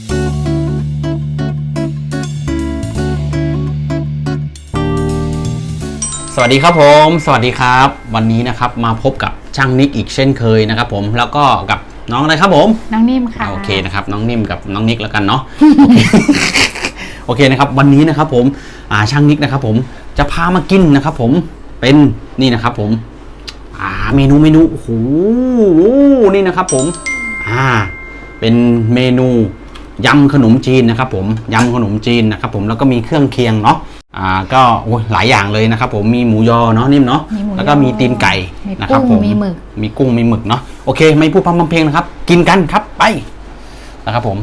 สวัสดีครับผม สวัสดีครับ วันนี้นะครับมาพบกับช่างนิกอีกเช่นเคยนะครับผมแล้วก็กับน้องอะไรครับผม น้องนิ่มค่ะอ่าโอเคนะครับน้องนิ่มกับน้องนิกแล้วกันเนาะโอเคโอเคนะครับวันนี้นะครับผมอ่าช่างนิกนะครับผมจะพามากินนะครับผมเป็นนี่นะครับผมอ่าเมนูเมนูโอ้โหนี่นะครับผมอ่าเป็นเมนู ยำขนมจีนนะครับผมยำขนมจีนนะครับผมแล้วก็มีเครื่องเคียงเนาะอ่าก็โอ้ยหลายอย่างเลยนะครับผมมีหมูยอเนาะนิ่มเนาะมีหมูยอแล้วก็มีตีนไก่มีนะครับผกุ้มงมีหมึก มีกุ้งมีหมึกเนาะโอเค ไม่พูดพร่ำทำเพลงนะครับ กินกันครับไปนะครับผม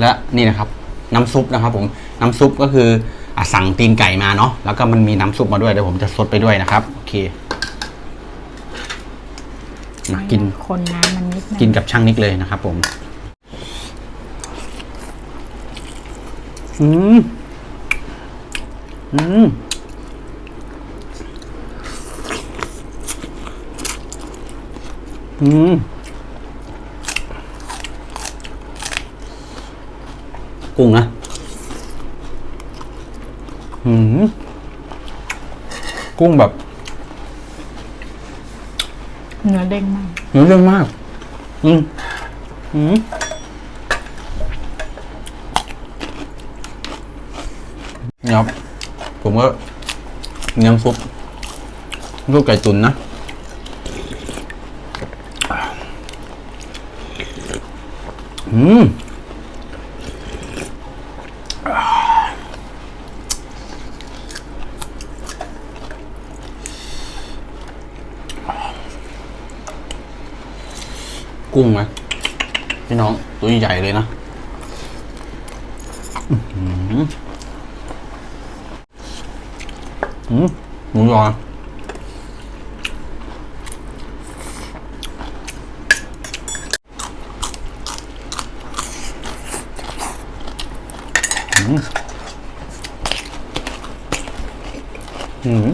และนี่นะครับ น้ำซุปนะครับ ผมน้ำซุปก็คืออะสั่งตีนไก่มาเนาะแล้วก็มันมีน้ำซุปมาด้วยเดี๋ยวผมจะซดไปด้วยนะครับโอเคมากินคนน้ำมันนิดนึงกินกับช่างนิกเลยนะครับผม อืม อืม อืม กุ้งนะ อืม กุ้งแบบเนื้อเด้งมาก เนื้อเรื่องมาก อืม อืม นี่ครับ ผมก็มีน้ำซุปลูกไก่ตุ๋นนะอืมกุ้งไหมพี่น้องตัวใหญ่เลยนะ อื อหืมหมูยออืมอืม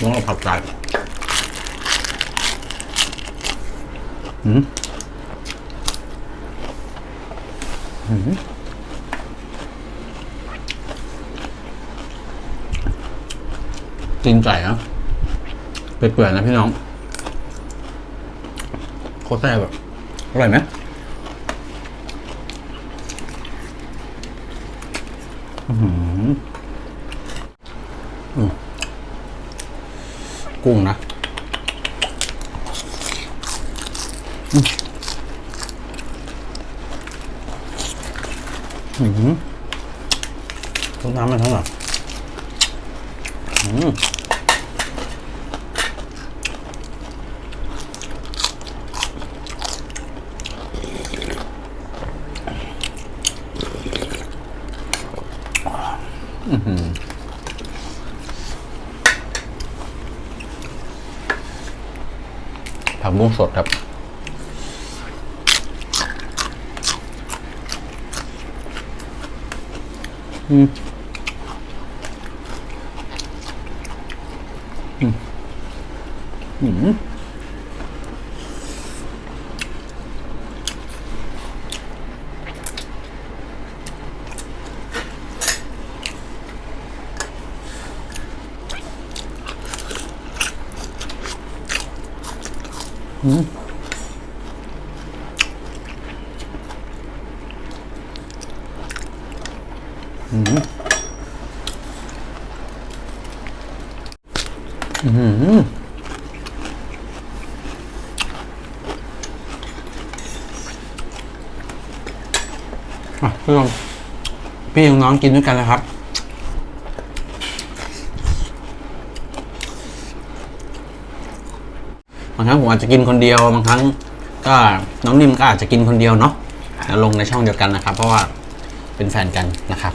น้องเราผัดไก่อืมอืม ตีนไก่นะเปื่อยๆนะพี่น้องโคตรแซ่บแบบอร่อยไหมอื้อหืออืมกุ้งนะอืมอื้อหือต้มน้ำมันเท่าไหร่ ผักบุ้งสดครับอืม อืม อืมอืมอะพี่ลอง พี่น้องกินด้วยกันเลยครับ บางครั้งผมอาจจะกินคนเดียวบางครั้ง ก็น้องนิ่มก็อาจจะกินคนเดียวเนาะแล้วลงในช่องเดียวกันนะครับ เพราะว่าเป็นแฟนกันนะครับ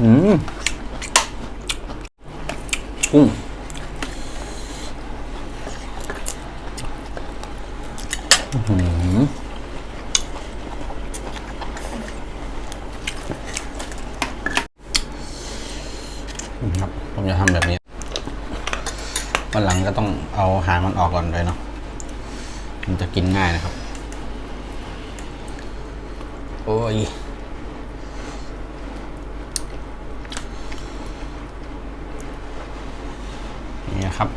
อืมกุ้งอื้อหือ อืมครับ ผมจะทำแบบนี้ วันหลังก็ต้องเอาหางมันออกก่อนเลยเนาะมันจะกินง่ายนะครับ โอ้ยนี่นะครับ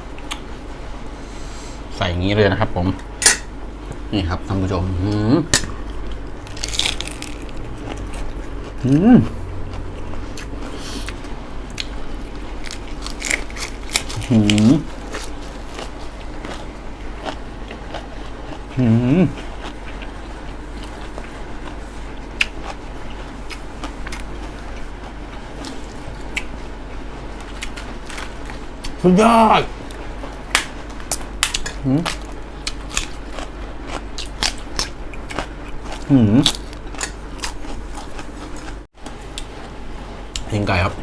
ใส่อย่างนี้เลยนะครับผม นี่ครับท่านผู้ชมหืมหืมหืมหืม สุดยอดหืมหืมเพลงไก่ครับ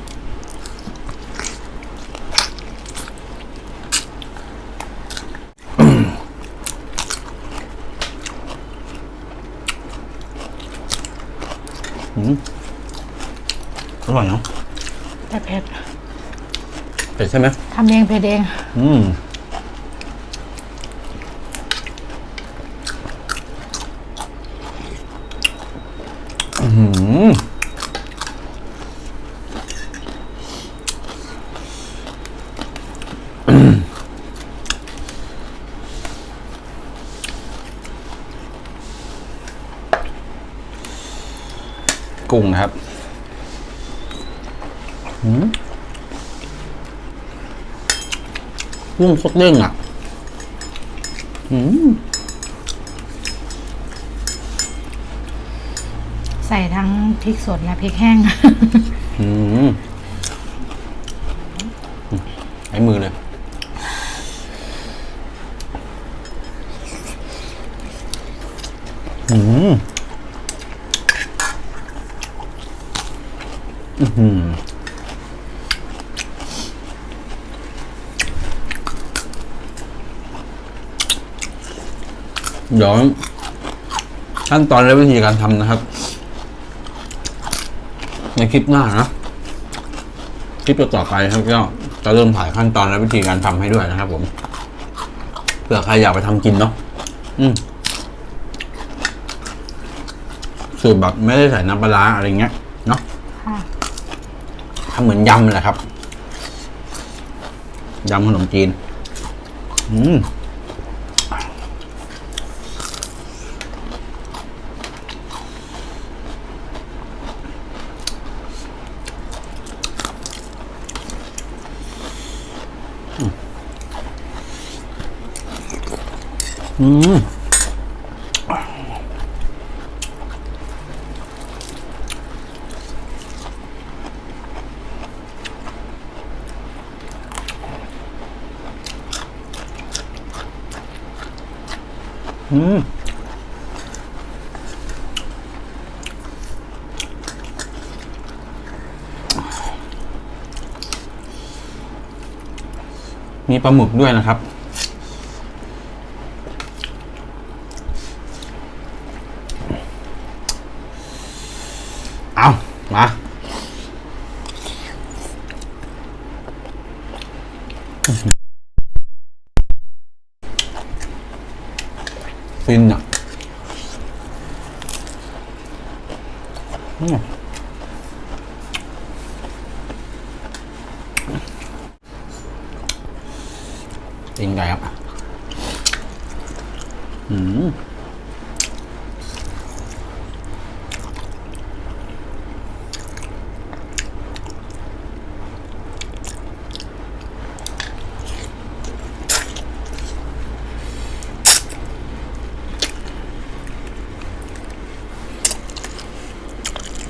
หืมอร่อยเนาะแต่เผ็ดเผ็ดใช่ไหมทำเองเผ็ดเอง อืมอื้อหือกุ้งนะครับหืม กุ้งสดเด้งอะอืมใส่ทั้งพริกสดและพริกแห้ง อืมใช้มือเลย อืมอื้อ เดี๋ยวขั้นตอนและวิธีการทำนะครับ ในคลิปหน้านะคลิปต่อๆไปครับก็จะเริ่มถ่ายขั้นตอนและวิธีการทำให้ด้วยนะครับ ผมเผื่อใครอยากไปทำกินเนาะอืมสูตรแบบไม่ได้ใส่น้ำปลาร้าอะไรเงี้ยเนาะค่ะทำเหมือนยำแหละครับยำขนมจีน อืม อืมอืมมีปลาหมึกด้วยนะครับ ฟินอะอืมจริงไงครับอืม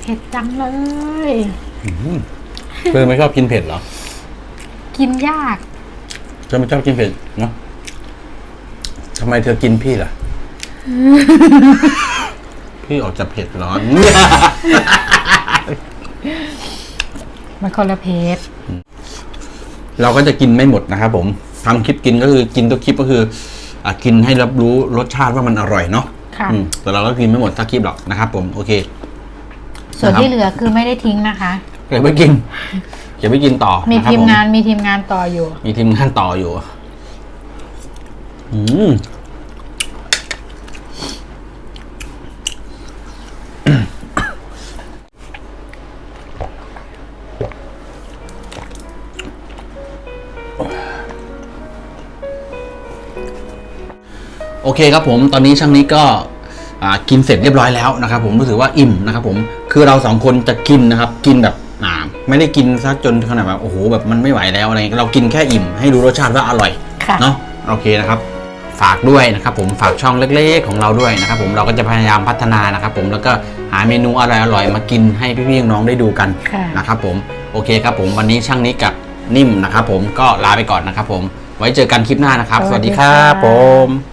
เผ็ดจังเลย เธอไม่ชอบกินเผ็ดเหรอ กินยากเธอไม่ชอบกินเผ็ดเนาะทำไมเธอกินพี่ล่ะ พี่ออกจะเผ็ดร้อน มันคนละเผ็ดเราก็จะกินไม่หมดนะครับผมทำคลิปกินก็คือกินทุกคลิปก็คืออะกินให้รับรู้รสชาติว่ามันอร่อยเนาะค่ะ อืมแต่เราก็กินไม่หมดสักคลิปหรอกนะครับผมโอเค ส่วนนะครับที่เหลือคือไม่ได้ทิ้งนะคะ เก็บไว้กินเก็บไว้กินต่อมีนะครับทีมผงานมีทีมงานต่ออยู่ มีทีมงานต่ออยู่อืมโอเคครับผมตอนนี้ช่างนี้ก็อ่ากินเสร็จเรียบร้อยแล้วนะครับผมรู้สึกว่าอิ่มนะครับผม คือเราสองคนจะกินนะครับ กินแบบอ่าไม่ได้กินซะจนขนาดแบบโอ้โหแบบมันไม่ไหวแล้วอะไรเงี้ยเรากินแค่อิ่มให้รู้รสชาติว่าอร่อยค่ะ เนาะโอเคนะครับ ฝากด้วยนะครับผมฝากช่องเล็กๆของเราด้วยนะครับผมเราก็จะพยายามพัฒนานะครับผมแล้วก็หาเมนูอร่อยๆมากินให้พี่ๆน้องๆได้ดูกันค่ะ นะครับผมโอเคครับผมวันนี้ช่างนี้กับนิ่มนะครับผมก็ลาไปก่อนนะครับผมไว้เจอกันคลิปหน้านะครับ สวัสดีครับผม